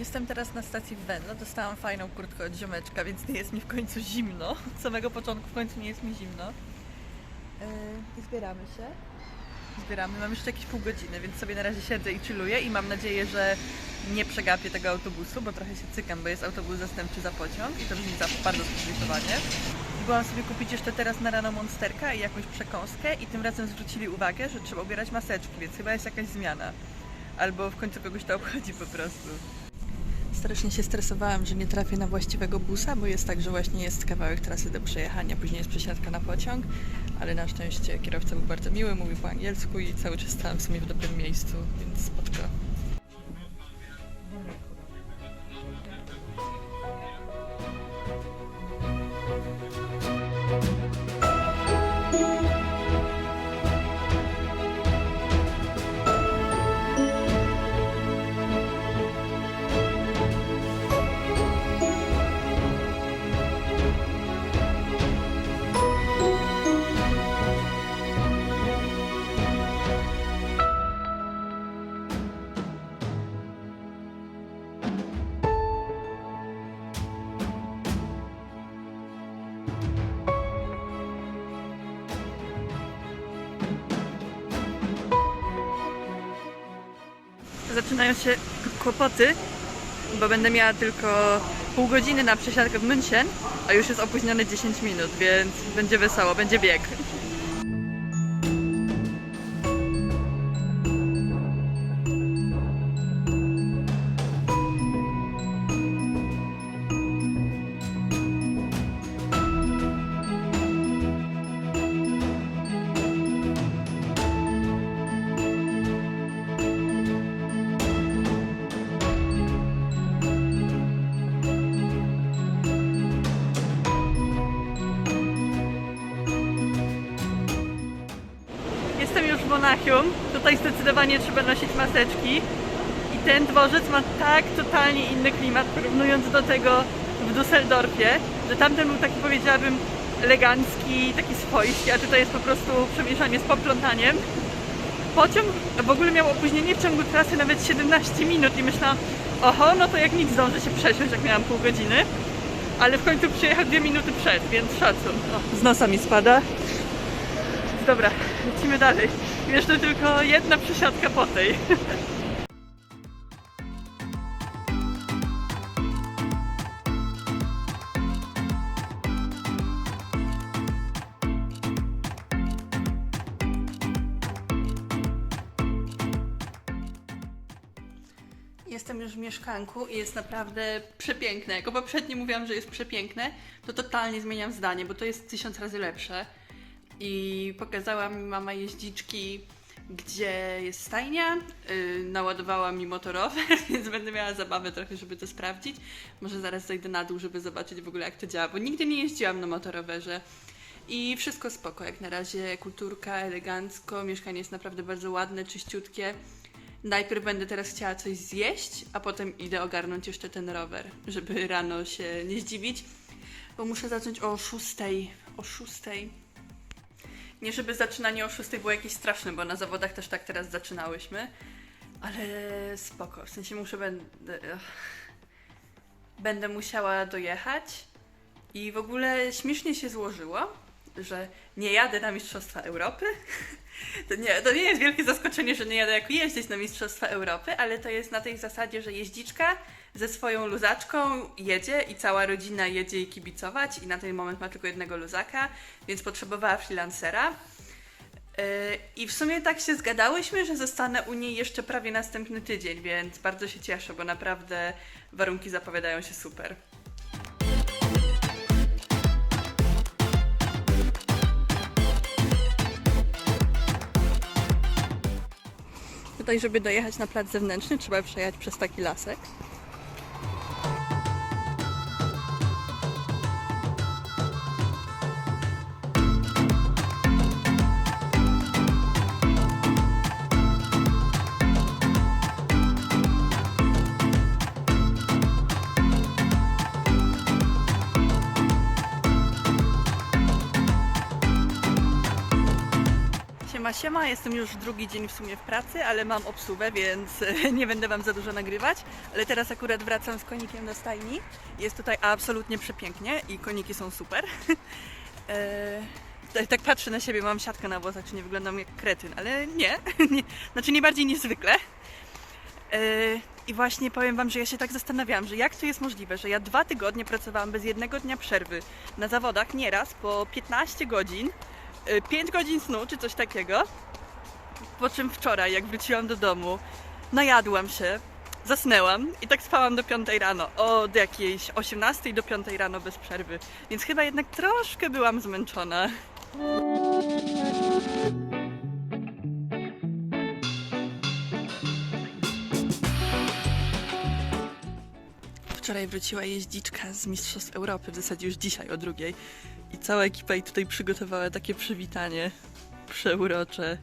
Jestem teraz na stacji w Venlo. Dostałam fajną kurtkę od ziomeczka, więc nie jest mi w końcu zimno. Od samego początku w końcu nie jest mi zimno. Yy, zbieramy się. Zbieramy. Mam jeszcze jakieś pół godziny, więc sobie na razie siedzę i chilluję i mam nadzieję, że nie przegapię tego autobusu, bo trochę się cykam, bo jest autobus zastępczy za pociąg i to brzmi za bardzo skomplikowanie. I byłam sobie kupić jeszcze teraz na rano monsterka i jakąś przekąskę i tym razem zwrócili uwagę, że trzeba ubierać maseczki, więc chyba jest jakaś zmiana. Albo w końcu kogoś to obchodzi po prostu. Strasznie się stresowałam, że nie trafię na właściwego busa, bo jest tak, że właśnie jest kawałek trasy do przejechania, później jest przesiadka na pociąg, ale na szczęście kierowca był bardzo miły, mówił po angielsku i cały czas stałam w sumie w dobrym miejscu, więc spotka. Zaczynają się kłopoty, bo będę miała tylko pół godziny na przesiadkę w München, a już jest opóźnione 10 minut, więc będzie wesoło, będzie bieg. Monachium. Tutaj zdecydowanie trzeba nosić maseczki. I ten dworzec ma tak totalnie inny klimat, porównując do tego w Düsseldorfie, że tamten był taki, powiedziałabym, elegancki, taki swojski, a tutaj jest po prostu przemieszanie z poplątaniem. Pociąg w ogóle miał opóźnienie w ciągu trasy nawet 17 minut i myślałam, oho, no to jak nic zdążę się przesiąść, jak miałam pół godziny. Ale w końcu przyjechał dwie minuty przed, więc szacun. O, z nosa mi spada. Dobra, lecimy dalej. Jeszcze tylko jedna przesiadka po tej. Jestem już w mieszkanku i jest naprawdę przepiękne. Jako poprzednio mówiłam, że jest przepiękne, to totalnie zmieniam zdanie, bo to jest tysiąc razy lepsze i pokazała mi mama jeździczki, gdzie jest stajnia, yy, naładowała mi motorowe, więc będę miała zabawę trochę, żeby to sprawdzić. Może zaraz zejdę na dół, żeby zobaczyć w ogóle jak to działa, bo nigdy nie jeździłam na motorowerze. I wszystko spoko, jak na razie kulturka, elegancko, mieszkanie jest naprawdę bardzo ładne, czyściutkie. Najpierw będę teraz chciała coś zjeść, a potem idę ogarnąć jeszcze ten rower, żeby rano się nie zdziwić, bo muszę zacząć o 6, o 6. Nie żeby zaczynanie o 6 było jakieś straszne, bo na zawodach też tak teraz zaczynałyśmy. Ale spoko, w sensie muszę będę. Będę musiała dojechać. I w ogóle śmiesznie się złożyło, że nie jadę na Mistrzostwa Europy. To nie, to nie jest wielkie zaskoczenie, że nie jadę jako jeździć na Mistrzostwa Europy, ale to jest na tej zasadzie, że jeździczka ze swoją luzaczką jedzie i cała rodzina jedzie jej kibicować i na ten moment ma tylko jednego luzaka, więc potrzebowała freelancera. Yy, I w sumie tak się zgadałyśmy, że zostanę u niej jeszcze prawie następny tydzień, więc bardzo się cieszę, bo naprawdę warunki zapowiadają się super. Tutaj, żeby dojechać na plac zewnętrzny, trzeba przejechać przez taki lasek. Siema, siema, jestem już drugi dzień w sumie w pracy, ale mam obsługę, więc nie będę Wam za dużo nagrywać. Ale teraz akurat wracam z konikiem do stajni. Jest tutaj absolutnie przepięknie i koniki są super. Eee, tak- patrzę na siebie, mam siatkę na włosach, czy nie wyglądam jak kretyn, ale nie. nie znaczy nie bardziej niż zwykle. Eee, I właśnie powiem Wam, że ja się tak zastanawiałam, że jak to jest możliwe, że ja dwa tygodnie pracowałam bez jednego dnia przerwy na zawodach, nieraz po 15 godzin, 5 godzin snu czy coś takiego. Po czym wczoraj, jak wróciłam do domu, najadłam się, zasnęłam i tak spałam do 5 rano, od jakiejś 18 do 5 rano bez przerwy. Więc chyba jednak troszkę byłam zmęczona. Wczoraj wróciła jeździczka z Mistrzostw Europy, w zasadzie już dzisiaj o drugiej. I cała ekipa jej tutaj przygotowała takie przywitanie przeurocze.